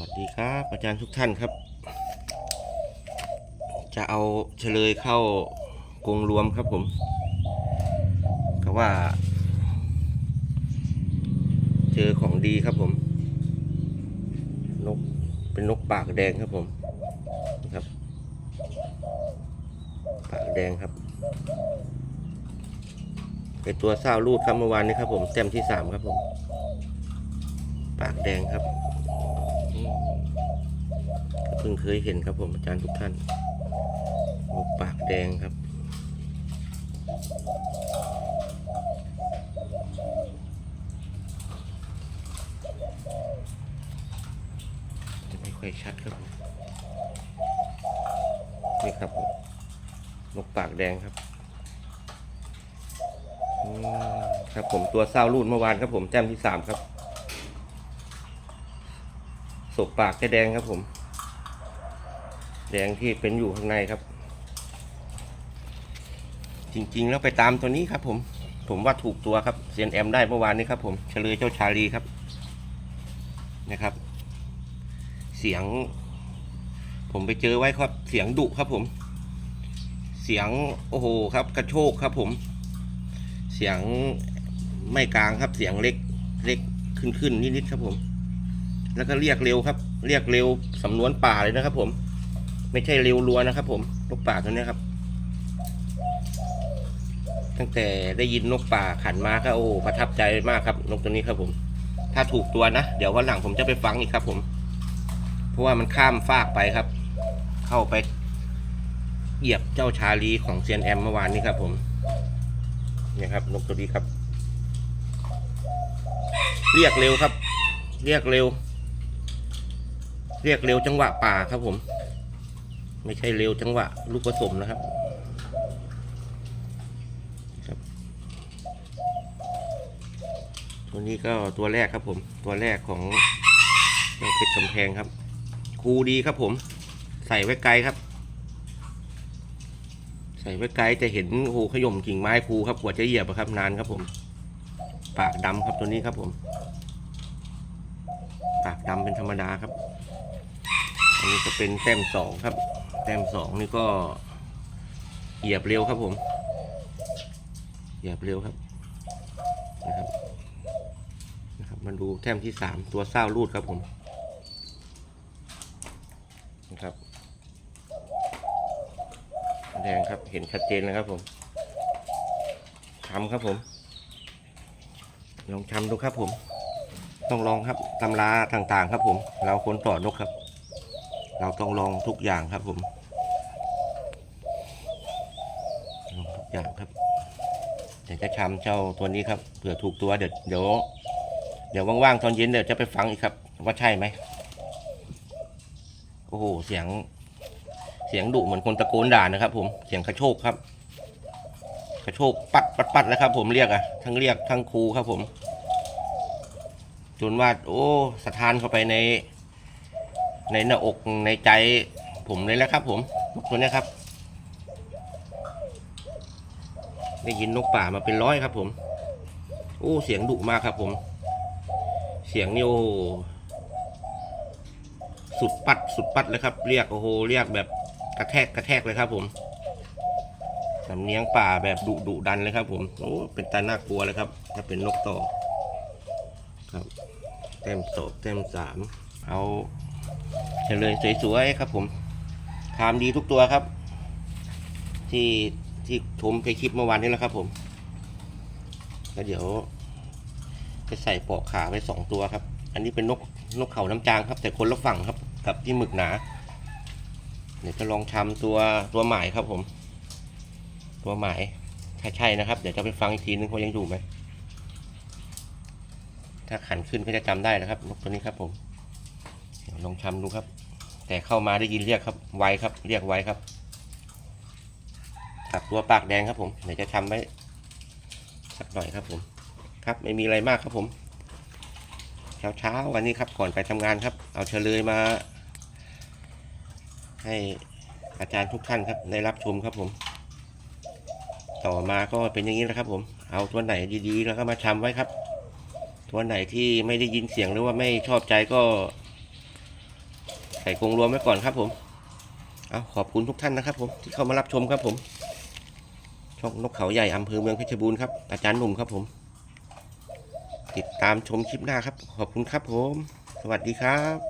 วัสดีครับอาจารย์ทุกท่านครับ จะเอาเฉลยเข้ากงรวมครับผมก็ว่า เจอของดีครับผม นกเป็นนกปากแดงครับผมนะครับ ปากแดงครับเป็นตัวเศร้ารูดครับเมื่อวานนี้ครับผมแต้มที่สามครับผม ปากแดงครับ เพิ่งเคยเห็นครับผมอาจารย์ทุกท่านนกปากแดงครับ จะไม่ค่อยชัดครับผมนี่ครับผมนกปากแดงครับอืมครับผมตัวเศร้ารูดเมื่อวานครับผมแต้มที่สามครับศพปากจะแดงครับผม แดงที่เป็นอยู่ข้างในครับ จริง ๆ แล้วไปตามตัวนี้ครับ ผม ผมว่าถูกตัวครับเซียนแอมได้เมื่อวานนี้ครับผมเฉลยเจ้าชาลีครับนะครับ เสียง ผมไปเจอไว้ครับ เสียงดุครับผม เสียงโอ้โหครับ กระโชกครับ ผม เสียงไม่กลางครับเสียงเล็กเล็กขึ้นขึ้นนิดๆครับผม แล้วก็เรียกเร็วครับ เรียกเร็วสำนวนป่าเลยนะครับผม ไม่ใช่เร็วรัวนะครับ ผมนกป่าตัวนี้ครับ ตั้งแต่ได้ยินนกป่าขันมาก็โอ้ประทับใจมากครับ นกตัวนี้ครับผม ถ้าถูกตัวนะเดี๋ยววันหลังผมจะไปฟังอีกครับ ผม เพราะว่ามันข้ามฟากไปครับ เข้าไปเหยียบเจ้าชาลีของเซียนแอมเมื่อวานนี้ครับ ผมเนี่ยครับนกตัวนี้ครับ เรียกเร็วครับ เรียกเร็ว เรียกเร็วจังหวะป่าครับผม ไม่ใช่เร็วจังหวะลูกผสมนะครับครับ ตัวนี้ก็ตัวแรกครับผม ตัวแรกของเจ้าเพชรกำแพงครับครูดีครับผม ใส่ไว้ไกลครับ ใส่ไว้ไกลจะเห็นโอ้โหขย่มกิ่งไม้ครูครับกว่าจะเหยียบอะครับนานครับผม ปากดำครับตัวนี้ครับผม ปากดำเป็นธรรมดาครับอันนี้จะเป็นแต้มสองครับ ต้มสองนี่ก็เหยียบเร็วครับผมเหยียบเร็วครับนะครับนะครับมาดูแต้มที่สามตัวเศร้ารูดครับผมนะครับแดงครับเห็นชัดเจนเลยครับผมช้ำครับผม ลองช้ำดูครับผม ต้องลองครับตำราต่างๆครับผม เราค้นต่อนกครับ เราต้องลองทุกอย่างครับผมล อย่างครับ เดี๋ยวจะชำเจ้าตัวนี้ครับเผื่อถูกตัวเดี๋ยวเดี๋ยวเดี๋ยวว่างๆตอนเย็นเดี๋ยวจะไปฟังอีกครับ ว่าใช่ไหมโอ้โหเสียง เสียงดุเหมือนคนตะโกนด่านะครับ ผมเสียงกระโชกครับกระโชกปัดปัดปัดแล้วครับ ผมเรียกอะทั้งเรียกทั้งครูครับ ผมจนว่าโอ้สะท้านเข้าไปใน ในหน้าอกในใจผมเลยแล้วครับ ผมนกตัวเนี้ยครับ ได้ยินนกป่ามาเป็นร้อยครับผม โอ้เสียงดุมากครับผม เสียงนี่โอ้สุดปัดสุดปัดเลยครับ เรียกโอ้โหเรียกแบบกระแทกกระแทกเลยครับผมสำเนียงป่าแบบดุดุดันเลยครับ ผมโอ้เป็นตาน่ากลัวเลยครับ ถ้าเป็นนกต่อครับเต็มโสบเต็มสามเอาเฉลยสวยๆครับผมทำดีทุกตัวครับ ที่ ที่ชมไปคลิปเมื่อวานนี้แหละครับ ผมแล้วเดี๋ยวจะใส่ปลอกขาไว้สองตัวครับ อันนี้เป็นนกนกเขาน้ำจางครับ แต่คนละฝั่งครับ กับที่หมึกหนา เดี๋ยวจะลองทำตัวตัวหมายครับ ผม ตัวหมายถ้าใช่นะครับ เดี๋ยวจะไปฟังอีกทีนึงว่ายังอยู่ไหมถ้าขันขึ้นก็จะจำได้นะครับนกตัวนี้ครับ ผมเดี๋ยวลองทำดูครับ แต่เข้ามาได้ยินเรียกครับ ไวครับ เรียกไวครับ กับตัวปากแดงครับผมเดี๋ยวจะทำไว้สักหน่อยครับผม ครับไม่มีอะไรมากครับผมเช้าเช้าวันนี้ครับก่อนไปทำงานครับ เอาเฉลยมา ให้อาจารย์ทุกท่านครับได้รับชมครับผม ต่อมาก็เป็นอย่างนี้แหละครับ ผม เอาตัวไหนดีๆ แล้วก็มาทำไว้ครับ ตัวไหนที่ไม่ได้ยินเสียงหรือว่าไม่ชอบใจก็ใส่กรงรวมไว้ก่อนครับผม เอาขอบคุณทุกท่านนะครับผมที่เข้ามารับชมครับผม ช่องนกเขาใหญ่อำเภอเมืองเพชรบูรณ์ครับอาจารย์หนุ่มครับผม ติดตามชมคลิปหน้าครับ ขอบคุณครับผม สวัสดีครับ